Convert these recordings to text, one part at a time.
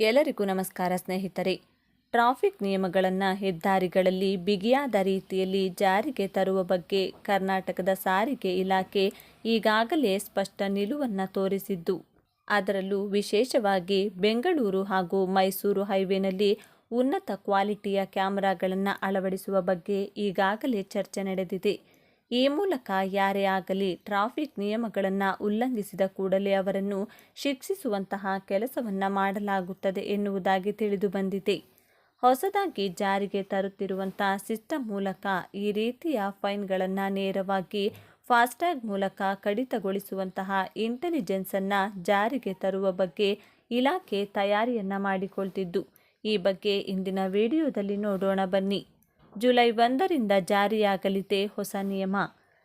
ಎಲ್ಲರಿಗೂ ನಮಸ್ಕಾರ ಸ್ನೇಹಿತರೆ. ಟ್ರಾಫಿಕ್ ನಿಯಮಗಳನ್ನು ಹೆದ್ದಾರಿಗಳಲ್ಲಿ ಬಿಗಿಯಾದ ರೀತಿಯಲ್ಲಿ ಜಾರಿಗೆ ತರುವ ಬಗ್ಗೆ ಕರ್ನಾಟಕದ ಸಾರಿಗೆ ಇಲಾಖೆ ಈಗಾಗಲೇ ಸ್ಪಷ್ಟ ನಿಲುವನ್ನು ತೋರಿಸಿದ್ದು. ಅದರಲ್ಲೂ ವಿಶೇಷವಾಗಿ ಬೆಂಗಳೂರು ಹಾಗೂ ಮೈಸೂರು ಹೈವೇನಲ್ಲಿ ಉನ್ನತ ಕ್ವಾಲಿಟಿಯ ಕ್ಯಾಮರಾಗಳನ್ನು ಅಳವಡಿಸುವ ಬಗ್ಗೆ ಈಗಾಗಲೇ ಚರ್ಚೆ ನಡೆದಿದೆ. ಈ ಮೂಲಕ ಯಾರೇ ಆಗಲಿ ಟ್ರಾಫಿಕ್ ನಿಯಮಗಳನ್ನು ಉಲ್ಲಂಘಿಸಿದ ಕೂಡಲೇ ಅವರನ್ನು ಶಿಕ್ಷಿಸುವಂತಹ ಕೆಲಸವನ್ನು ಮಾಡಲಾಗುತ್ತದೆ ಎನ್ನುವುದಾಗಿ ತಿಳಿದು ಬಂದಿದೆ. ಹೊಸದಾಗಿ ಜಾರಿಗೆ ತರುತ್ತಿರುವಂತಹ ಸಿಸ್ಟಮ್ ಮೂಲಕ ಈ ರೀತಿಯ ಫೈನ್ಗಳನ್ನು ನೇರವಾಗಿ ಫಾಸ್ಟ್ಯಾಗ್ ಮೂಲಕ ಕಡಿತಗೊಳಿಸುವಂತಹ ಇಂಟೆಲಿಜೆನ್ಸನ್ನು ಜಾರಿಗೆ ತರುವ ಬಗ್ಗೆ ಇಲಾಖೆ ತಯಾರಿಯನ್ನು ಮಾಡಿಕೊಳ್ತಿದ್ದು. ಈ ಬಗ್ಗೆ ಇಂದಿನ ವಿಡಿಯೋದಲ್ಲಿ ನೋಡೋಣ ಬನ್ನಿ. ಜುಲೈ ಒಂದರಿಂದ ಜಾರಿಯಾಗಲಿದೆ ಹೊಸ ನಿಯಮ.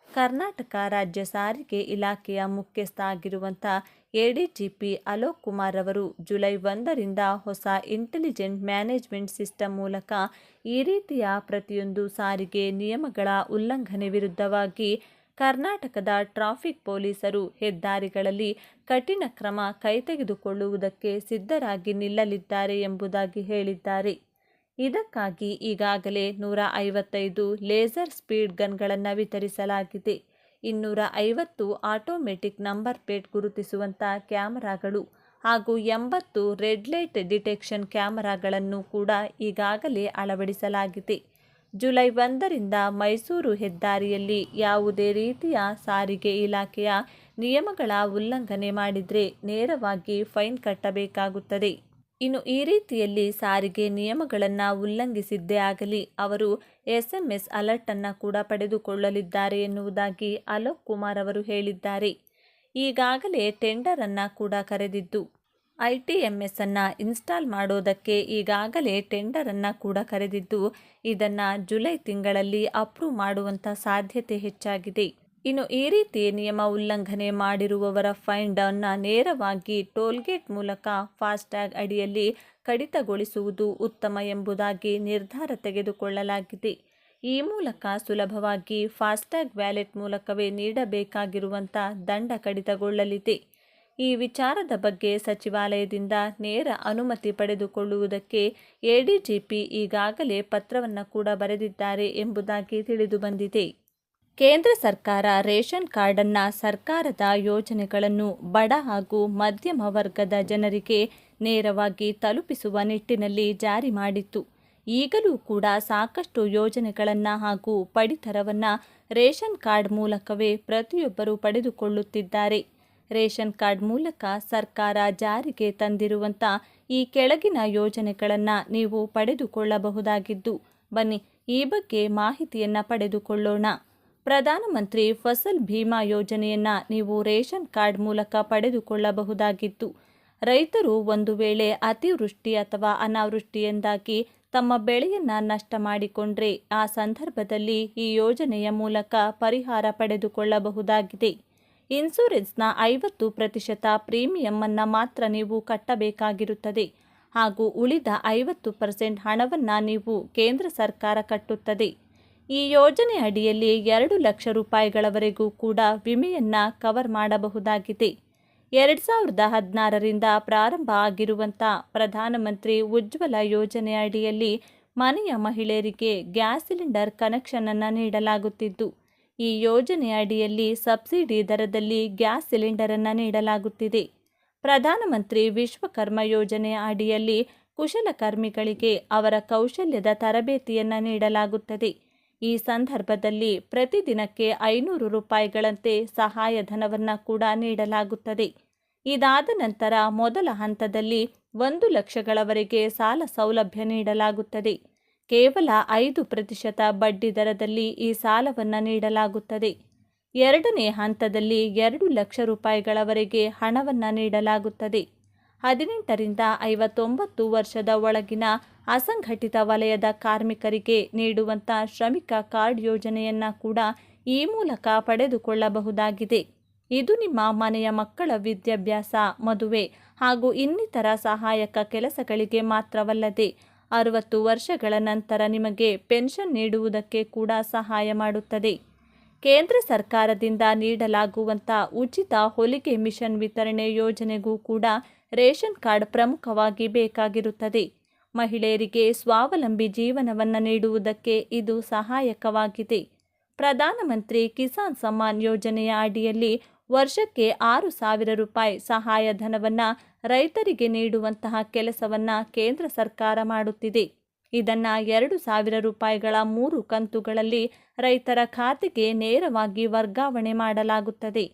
ಕರ್ನಾಟಕ ರಾಜ್ಯ ಸಾರಿಗೆ ಇಲಾಖೆಯ ಮುಖ್ಯಸ್ಥ ಆಗಿರುವಂಥ ಎಡಿಜಿಪಿ ಅಲೋಕ್ ಕುಮಾರ್ ಅವರು ಜುಲೈ ಒಂದರಿಂದ ಹೊಸ ಇಂಟೆಲಿಜೆಂಟ್ ಮ್ಯಾನೇಜ್ಮೆಂಟ್ ಸಿಸ್ಟಮ್ ಮೂಲಕ ಈ ರೀತಿಯ ಪ್ರತಿಯೊಂದು ಸಾರಿಗೆ ನಿಯಮಗಳ ಉಲ್ಲಂಘನೆ ವಿರುದ್ಧವಾಗಿ ಕರ್ನಾಟಕದ ಟ್ರಾಫಿಕ್ ಪೊಲೀಸರು ಹೆದ್ದಾರಿಗಳಲ್ಲಿ ಕಠಿಣ ಕ್ರಮ ಕೈತೆಗೆದುಕೊಳ್ಳುವುದಕ್ಕೆ ಸಿದ್ಧರಾಗಿ ನಿಲ್ಲಲಿದ್ದಾರೆ ಎಂಬುದಾಗಿ ಹೇಳಿದ್ದಾರೆ. ಇದಕ್ಕಾಗಿ ಈಗಾಗಲೇ ನೂರ ಐವತ್ತೈದು ಲೇಸರ್ ಸ್ಪೀಡ್ ಗನ್ಗಳನ್ನು ವಿತರಿಸಲಾಗಿದೆ. ಇನ್ನೂರ ಐವತ್ತು ಆಟೋಮೆಟಿಕ್ ನಂಬರ್ ಪ್ಲೇಟ್ ಗುರುತಿಸುವಂಥ ಕ್ಯಾಮರಾಗಳು ಹಾಗೂ ಎಂಬತ್ತು ರೆಡ್ ಲೈಟ್ ಡಿಟೆಕ್ಷನ್ ಕ್ಯಾಮರಾಗಳನ್ನು ಕೂಡ ಈಗಾಗಲೇ ಅಳವಡಿಸಲಾಗಿದೆ. ಜುಲೈ ಒಂದರಿಂದ ಮೈಸೂರು ಹೆದ್ದಾರಿಯಲ್ಲಿ ಯಾವುದೇ ರೀತಿಯ ಸಾರಿಗೆ ಇಲಾಖೆಯ ನಿಯಮಗಳ ಉಲ್ಲಂಘನೆ ಮಾಡಿದರೆ ನೇರವಾಗಿ ಫೈನ್ ಕಟ್ಟಬೇಕಾಗುತ್ತದೆ. ಇನ್ನು ಈ ರೀತಿಯಲ್ಲಿ ಸಾರಿಗೆ ನಿಯಮಗಳನ್ನು ಉಲ್ಲಂಘಿಸಿದ್ದೇ ಆಗಲಿ, ಅವರು ಎಸ್ಎಂಎಸ್ ಅಲರ್ಟನ್ನು ಕೂಡ ಪಡೆದುಕೊಳ್ಳಲಿದ್ದಾರೆ ಎನ್ನುವುದಾಗಿ ಅಲೋಕ್ ಕುಮಾರ್ ಅವರು ಹೇಳಿದ್ದಾರೆ. ಈಗಾಗಲೇ ಟೆಂಡರನ್ನು ಕೂಡ ಕರೆದಿದ್ದು, ಐ ಟಿ ಎಂ ಎಸ್ ಅನ್ನು ಇನ್ಸ್ಟಾಲ್ ಮಾಡೋದಕ್ಕೆ ಈಗಾಗಲೇ ಟೆಂಡರನ್ನು ಕೂಡ ಕರೆದಿದ್ದು, ಇದನ್ನು ಜುಲೈ ತಿಂಗಳಲ್ಲಿ ಅಪ್ರೂವ್ ಮಾಡುವಂಥ ಸಾಧ್ಯತೆ ಹೆಚ್ಚಾಗಿದೆ. ಇನ್ನು ಈ ರೀತಿ ನಿಯಮ ಉಲ್ಲಂಘನೆ ಮಾಡಿರುವವರ ಫೈನ್ ಡೌನ್ನ ನೇರವಾಗಿ ಟೋಲ್ಗೇಟ್ ಮೂಲಕ ಫಾಸ್ಟ್ಯಾಗ್ ಅಡಿಯಲ್ಲಿ ಕಡಿತಗೊಳಿಸುವುದು ಉತ್ತಮ ಎಂಬುದಾಗಿ ನಿರ್ಧಾರ ತೆಗೆದುಕೊಳ್ಳಲಾಗಿದೆ. ಈ ಮೂಲಕ ಸುಲಭವಾಗಿ ಫಾಸ್ಟ್ಯಾಗ್ ವ್ಯಾಲೆಟ್ ಮೂಲಕವೇ ನೀಡಬೇಕಾಗಿರುವಂಥ ದಂಡ ಕಡಿತಗೊಳ್ಳಲಿದೆ. ಈ ವಿಚಾರದ ಬಗ್ಗೆ ಸಚಿವಾಲಯದಿಂದ ನೇರ ಅನುಮತಿ ಪಡೆದುಕೊಳ್ಳುವುದಕ್ಕೆ ಎಡಿಜಿಪಿ ಈಗಾಗಲೇ ಪತ್ರವನ್ನು ಕೂಡ ಬರೆದಿದ್ದಾರೆ ಎಂಬುದಾಗಿ ತಿಳಿದುಬಂದಿದೆ ಕೇಂದ್ರ ಸರ್ಕಾರ ರೇಷನ್ ಕಾರ್ಡನ್ನು ಸರ್ಕಾರದ ಯೋಜನೆಗಳನ್ನು ಬಡ ಹಾಗೂ ಮಧ್ಯಮ ವರ್ಗದ ಜನರಿಗೆ ನೇರವಾಗಿ ತಲುಪಿಸುವ ನಿಟ್ಟಿನಲ್ಲಿ ಜಾರಿ ಮಾಡಿತ್ತು. ಈಗಲೂ ಕೂಡ ಸಾಕಷ್ಟು ಯೋಜನೆಗಳನ್ನು ಹಾಗೂ ಪಡಿತರವನ್ನು ರೇಷನ್ ಕಾರ್ಡ್ ಮೂಲಕವೇ ಪ್ರತಿಯೊಬ್ಬರು ಪಡೆದುಕೊಳ್ಳುತ್ತಿದ್ದಾರೆ. ರೇಷನ್ ಕಾರ್ಡ್ ಮೂಲಕ ಸರ್ಕಾರ ಜಾರಿಗೆ ತಂದಿರುವಂಥ ಈ ಕೆಳಗಿನ ಯೋಜನೆಗಳನ್ನು ನೀವು ಪಡೆದುಕೊಳ್ಳಬಹುದಾಗಿದ್ದು, ಬನ್ನಿ ಈ ಬಗ್ಗೆ ಮಾಹಿತಿಯನ್ನು ಪಡೆದುಕೊಳ್ಳೋಣ. ಪ್ರಧಾನಮಂತ್ರಿ ಫಸಲ್ ಭೀಮಾ ಯೋಜನೆಯನ್ನು ನೀವು ರೇಷನ್ ಕಾರ್ಡ್ ಮೂಲಕ ಪಡೆದುಕೊಳ್ಳಬಹುದಾಗಿತ್ತು. ರೈತರು ಒಂದು ವೇಳೆ ಅತಿವೃಷ್ಟಿ ಅಥವಾ ಅನಾವೃಷ್ಟಿಯಿಂದಾಗಿ ತಮ್ಮ ಬೆಳೆಯನ್ನು ನಷ್ಟ ಮಾಡಿಕೊಂಡ್ರೆ ಆ ಸಂದರ್ಭದಲ್ಲಿ ಈ ಯೋಜನೆಯ ಮೂಲಕ ಪರಿಹಾರ ಪಡೆದುಕೊಳ್ಳಬಹುದಾಗಿದೆ. ಇನ್ಸೂರೆನ್ಸ್ನ ಐವತ್ತು ಪ್ರತಿಶತ ಪ್ರೀಮಿಯಮ್ಮನ್ನು ಮಾತ್ರ ನೀವು ಕಟ್ಟಬೇಕಾಗಿರುತ್ತದೆ. ಹಾಗೂ ಉಳಿದ ಐವತ್ತು ಪರ್ಸೆಂಟ್ ಹಣವನ್ನು ನೀವು ಕೇಂದ್ರ ಸರ್ಕಾರ ಕಟ್ಟುತ್ತದೆ. ಈ ಯೋಜನೆ ಅಡಿಯಲ್ಲಿ ಎರಡು ಲಕ್ಷ ರೂಪಾಯಿಗಳವರೆಗೂ ಕೂಡ ವಿಮೆಯನ್ನು ಕವರ್ ಮಾಡಬಹುದಾಗಿದೆ. ಎರಡು ಸಾವಿರದ ಹದಿನಾರರಿಂದ ಪ್ರಾರಂಭ ಆಗಿರುವಂಥ ಪ್ರಧಾನಮಂತ್ರಿ ಉಜ್ವಲ ಯೋಜನೆ ಅಡಿಯಲ್ಲಿ ಮನೆಯ ಮಹಿಳೆಯರಿಗೆ ಗ್ಯಾಸ್ ಸಿಲಿಂಡರ್ ಕನೆಕ್ಷನನ್ನು ನೀಡಲಾಗುತ್ತಿದ್ದು, ಈ ಯೋಜನೆ ಅಡಿಯಲ್ಲಿ ಸಬ್ಸಿಡಿ ದರದಲ್ಲಿ ಗ್ಯಾಸ್ ಸಿಲಿಂಡರನ್ನು ನೀಡಲಾಗುತ್ತಿದೆ. ಪ್ರಧಾನಮಂತ್ರಿ ವಿಶ್ವಕರ್ಮ ಯೋಜನೆ ಅಡಿಯಲ್ಲಿ ಕುಶಲಕರ್ಮಿಗಳಿಗೆ ಅವರ ಕೌಶಲ್ಯದ ತರಬೇತಿಯನ್ನು ನೀಡಲಾಗುತ್ತದೆ. ಈ ಸಂದರ್ಭದಲ್ಲಿ ಪ್ರತಿದಿನಕ್ಕೆ ಐನೂರು ರೂಪಾಯಿಗಳಂತೆ ಸಹಾಯಧನವನ್ನು ಕೂಡ ನೀಡಲಾಗುತ್ತದೆ. ಇದಾದ ನಂತರ ಮೊದಲ ಹಂತದಲ್ಲಿ ಒಂದು ಲಕ್ಷಗಳವರೆಗೆ ಸಾಲ ಸೌಲಭ್ಯ ನೀಡಲಾಗುತ್ತದೆ. ಕೇವಲ ಐದು ಪ್ರತಿಶತ ಬಡ್ಡಿ ದರದಲ್ಲಿ ಈ ಸಾಲವನ್ನು ನೀಡಲಾಗುತ್ತದೆ. ಎರಡನೇ ಹಂತದಲ್ಲಿ ಎರಡು ಲಕ್ಷ ರೂಪಾಯಿಗಳವರೆಗೆ ಹಣವನ್ನು ನೀಡಲಾಗುತ್ತದೆ. ಹದಿನೆಂಟರಿಂದ ಐವತ್ತೊಂಬತ್ತು ವರ್ಷದ ಒಳಗಿನ ಅಸಂಘಟಿತ ವಲಯದ ಕಾರ್ಮಿಕರಿಗೆ ನೀಡುವಂಥ ಶ್ರಮಿಕ ಕಾರ್ಡ್ ಯೋಜನೆಯನ್ನು ಕೂಡ ಈ ಮೂಲಕ ಪಡೆದುಕೊಳ್ಳಬಹುದಾಗಿದೆ. ಇದು ನಿಮ್ಮ ಮನೆಯ ಮಕ್ಕಳ ವಿದ್ಯಾಭ್ಯಾಸ, ಮದುವೆ ಹಾಗೂ ಇನ್ನಿತರ ಸಹಾಯಕ ಕೆಲಸಗಳಿಗೆ ಮಾತ್ರವಲ್ಲದೆ ಅರವತ್ತು ವರ್ಷಗಳ ನಂತರ ನಿಮಗೆ ಪೆನ್ಷನ್ ನೀಡುವುದಕ್ಕೆ ಕೂಡ ಸಹಾಯ ಮಾಡುತ್ತದೆ. ಕೇಂದ್ರ ಸರ್ಕಾರದಿಂದ ನೀಡಲಾಗುವಂಥ ಉಚಿತ ಹೊಲಿಗೆ ಮಿಷನ್ ವಿತರಣೆ ಯೋಜನೆಗೂ ಕೂಡ ರೇಷನ್ ಕಾರ್ಡ್ ಪ್ರಮುಖವಾಗಿ ಬೇಕಾಗಿರುತ್ತದೆ. ಮಹಿಳೆಯರಿಗೆ ಸ್ವಾವಲಂಬಿ ಜೀವನವನ್ನು ನೀಡುವುದಕ್ಕೆ ಇದು ಸಹಾಯಕವಾಗಿದೆ. ಪ್ರಧಾನಮಂತ್ರಿ ಕಿಸಾನ್ ಸಮ್ಮಾನ್ ಯೋಜನೆಯ ಅಡಿಯಲ್ಲಿ ವರ್ಷಕ್ಕೆ ಆರು ಸಾವಿರ ರೂಪಾಯಿ ಸಹಾಯಧನವನ್ನು ರೈತರಿಗೆ ನೀಡುವಂತಹ ಕೆಲಸವನ್ನು ಕೇಂದ್ರ ಸರ್ಕಾರ ಮಾಡುತ್ತಿದೆ. ಇದನ್ನು ಎರಡು ಸಾವಿರ ರೂಪಾಯಿಗಳ ಮೂರು ಕಂತುಗಳಲ್ಲಿ ರೈತರ ಖಾತೆಗೆ ನೇರವಾಗಿ ವರ್ಗಾವಣೆ ಮಾಡಲಾಗುತ್ತದೆ.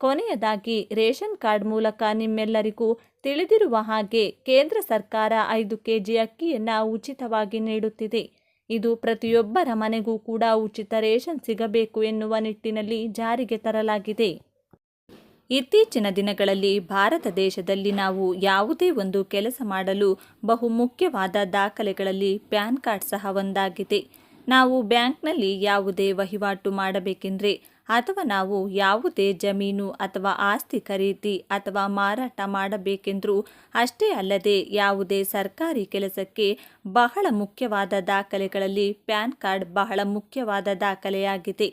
ಕೊನೆಯದಾಗಿ ರೇಷನ್ ಕಾರ್ಡ್ ಮೂಲಕ ನಿಮ್ಮೆಲ್ಲರಿಗೂ ತಿಳಿದಿರುವ ಹಾಗೆ ಕೇಂದ್ರ ಸರ್ಕಾರ ಐದು ಕೆಜಿ ಅಕ್ಕಿಯನ್ನು ಉಚಿತವಾಗಿ ನೀಡುತ್ತಿದೆ. ಇದು ಪ್ರತಿಯೊಬ್ಬರ ಮನೆಗೂ ಕೂಡ ಉಚಿತ ರೇಷನ್ ಸಿಗಬೇಕು ಎನ್ನುವ ನಿಟ್ಟಿನಲ್ಲಿ ಜಾರಿಗೆ ತರಲಾಗಿದೆ. ಇತ್ತೀಚಿನ ದಿನಗಳಲ್ಲಿ ಭಾರತ ದೇಶದಲ್ಲಿ ನಾವು ಯಾವುದೇ ಒಂದು ಕೆಲಸ ಮಾಡಲು ಬಹು ಮುಖ್ಯವಾದ ದಾಖಲೆಗಳಲ್ಲಿ ಪ್ಯಾನ್ ಕಾರ್ಡ್ ಸಹ ಒಂದಾಗಿದೆ. ನಾವು ಬ್ಯಾಂಕ್ನಲ್ಲಿ ಯಾವುದೇ ವಹಿವಾಟು ಮಾಡಬೇಕೆಂದರೆ ಅಥವಾ ನಾವು ಯಾವುದೇ ಜಮೀನು ಅಥವಾ ಆಸ್ತಿ ಖರೀದಿ ಅಥವಾ ಮಾರಾಟ ಮಾಡಬೇಕೆಂದರೂ ಅಷ್ಟೇ ಅಲ್ಲದೆ ಯಾವುದೇ ಸರ್ಕಾರಿ ಕೆಲಸಕ್ಕೆ ಬಹಳ ಮುಖ್ಯವಾದ ದಾಖಲೆಗಳಲ್ಲಿ ಪ್ಯಾನ್ ಕಾರ್ಡ್ ಬಹಳ ಮುಖ್ಯವಾದ ದಾಖಲೆಯಾಗಿದೆ.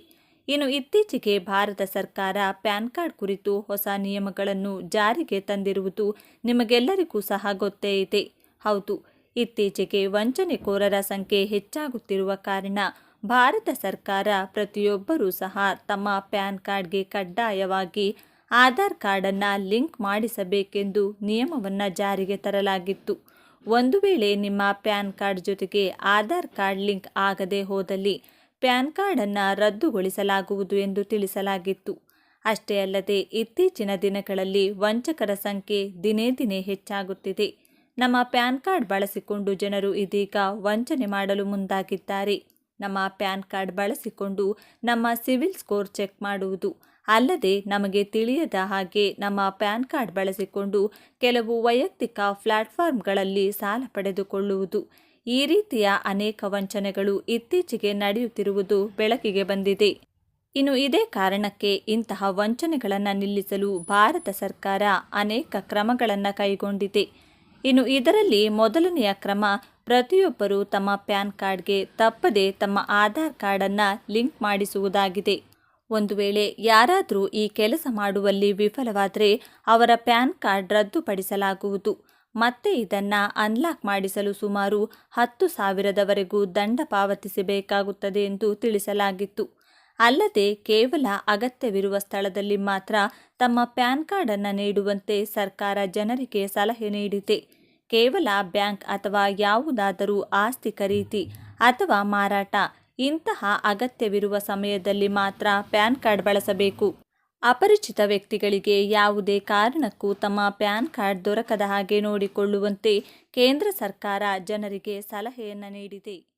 ಇನ್ನು ಇತ್ತೀಚೆಗೆ ಭಾರತ ಸರ್ಕಾರ ಪ್ಯಾನ್ ಕಾರ್ಡ್ ಕುರಿತು ಹೊಸ ನಿಯಮಗಳನ್ನು ಜಾರಿಗೆ ತಂದಿರುವುದು ನಿಮಗೆಲ್ಲರಿಗೂ ಸಹ ಗೊತ್ತೇ ಇದೆ. ಹೌದು, ಇತ್ತೀಚೆಗೆ ವಂಚನೆಕೋರರ ಸಂಖ್ಯೆ ಹೆಚ್ಚಾಗುತ್ತಿರುವ ಕಾರಣ ಭಾರತ ಸರ್ಕಾರ ಪ್ರತಿಯೊಬ್ಬರೂ ಸಹ ತಮ್ಮ ಪ್ಯಾನ್ ಕಾರ್ಡ್ಗೆ ಕಡ್ಡಾಯವಾಗಿ ಆಧಾರ್ ಕಾರ್ಡನ್ನು ಲಿಂಕ್ ಮಾಡಿಸಬೇಕೆಂದು ನಿಯಮವನ್ನು ಜಾರಿಗೆ ತರಲಾಗಿತ್ತು. ಒಂದು ವೇಳೆ ನಿಮ್ಮ ಪ್ಯಾನ್ ಕಾರ್ಡ್ ಜೊತೆಗೆ ಆಧಾರ್ ಕಾರ್ಡ್ ಲಿಂಕ್ ಆಗದೆ ಹೋದಲ್ಲಿ ಪ್ಯಾನ್ ಕಾರ್ಡನ್ನು ರದ್ದುಗೊಳಿಸಲಾಗುವುದು ಎಂದು ತಿಳಿಸಲಾಗಿತ್ತು. ಅಷ್ಟೇ ಅಲ್ಲದೆ ಇತ್ತೀಚಿನ ದಿನಗಳಲ್ಲಿ ವಂಚಕರ ಸಂಖ್ಯೆ ದಿನೇ ದಿನೇ ಹೆಚ್ಚಾಗುತ್ತಿದೆ. ನಮ್ಮ ಪ್ಯಾನ್ ಕಾರ್ಡ್ ಬಳಸಿಕೊಂಡು ಜನರು ಇದೀಗ ವಂಚನೆ ಮಾಡಲು ಮುಂದಾಗಿದ್ದಾರೆ. ನಮ್ಮ ಪ್ಯಾನ್ ಕಾರ್ಡ್ ಬಳಸಿಕೊಂಡು ನಮ್ಮ ಸಿವಿಲ್ ಸ್ಕೋರ್ ಚೆಕ್ ಮಾಡುವುದು. ಅಲ್ಲದೆ ನಮಗೆ ತಿಳಿಯದ ಹಾಗೆ ನಮ್ಮ ಪ್ಯಾನ್ ಕಾರ್ಡ್ ಬಳಸಿಕೊಂಡು ಕೆಲವು ವೈಯಕ್ತಿಕ ಪ್ಲಾಟ್ಫಾರ್ಮ್ಗಳಲ್ಲಿ ಸಾಲ ಪಡೆದುಕೊಳ್ಳುವುದು. ಈ ರೀತಿಯ ಅನೇಕ ವಂಚನೆಗಳು ಇತ್ತೀಚೆಗೆ ನಡೆಯುತ್ತಿರುವುದು ಬೆಳಕಿಗೆ ಬಂದಿದೆ. ಇನ್ನು ಇದೇ ಕಾರಣಕ್ಕೆ ಇಂತಹ ವಂಚನೆಗಳನ್ನು ನಿಲ್ಲಿಸಲು ಭಾರತ ಸರ್ಕಾರ ಅನೇಕ ಕ್ರಮಗಳನ್ನು ಕೈಗೊಂಡಿದೆ. ಇನ್ನು ಇದರಲ್ಲಿ ಮೊದಲನೆಯ ಕ್ರಮ ಪ್ರತಿಯೊಬ್ಬರು ತಮ್ಮ ಪ್ಯಾನ್ ಕಾರ್ಡ್ಗೆ ತಪ್ಪದೆ ತಮ್ಮ ಆಧಾರ್ ಕಾರ್ಡನ್ನು ಲಿಂಕ್ ಮಾಡಿಸುವುದಾಗಿದೆ. ಒಂದು ವೇಳೆ ಯಾರಾದರೂ ಈ ಕೆಲಸ ಮಾಡುವಲ್ಲಿ ವಿಫಲವಾದರೆ ಅವರ ಪ್ಯಾನ್ ಕಾರ್ಡ್ ರದ್ದುಪಡಿಸಲಾಗುವುದು. ಮತ್ತೆ ಇದನ್ನು ಅನ್ಲಾಕ್ ಮಾಡಿಸಲು ಸುಮಾರು ಹತ್ತು ಸಾವಿರದವರೆಗೂ ದಂಡ ಪಾವತಿಸಬೇಕಾಗುತ್ತದೆ ಎಂದು ತಿಳಿಸಲಾಗಿತ್ತು. ಅಲ್ಲದೆ ಕೇವಲ ಅಗತ್ಯವಿರುವ ಸ್ಥಳದಲ್ಲಿ ಮಾತ್ರ ತಮ್ಮ ಪ್ಯಾನ್ ಕಾರ್ಡನ್ನು ನೀಡುವಂತೆ ಸರ್ಕಾರ ಜನರಿಗೆ ಸಲಹೆ ನೀಡಿದೆ. ಕೇವಲ ಬ್ಯಾಂಕ್ ಅಥವಾ ಯಾವುದಾದರೂ ಆಸ್ತಿ ಖರೀದಿ ಅಥವಾ ಮಾರಾಟ, ಇಂತಹ ಅಗತ್ಯವಿರುವ ಸಮಯದಲ್ಲಿ ಮಾತ್ರ ಪ್ಯಾನ್ ಕಾರ್ಡ್ ಬಳಸಬೇಕು. ಅಪರಿಚಿತ ವ್ಯಕ್ತಿಗಳಿಗೆ ಯಾವುದೇ ಕಾರಣಕ್ಕೂ ತಮ್ಮ ಪ್ಯಾನ್ ಕಾರ್ಡ್ ದೊರಕದ ಹಾಗೆ ನೋಡಿಕೊಳ್ಳುವಂತೆ ಕೇಂದ್ರ ಸರ್ಕಾರ ಜನರಿಗೆ ಸಲಹೆಯನ್ನು ನೀಡಿದೆ.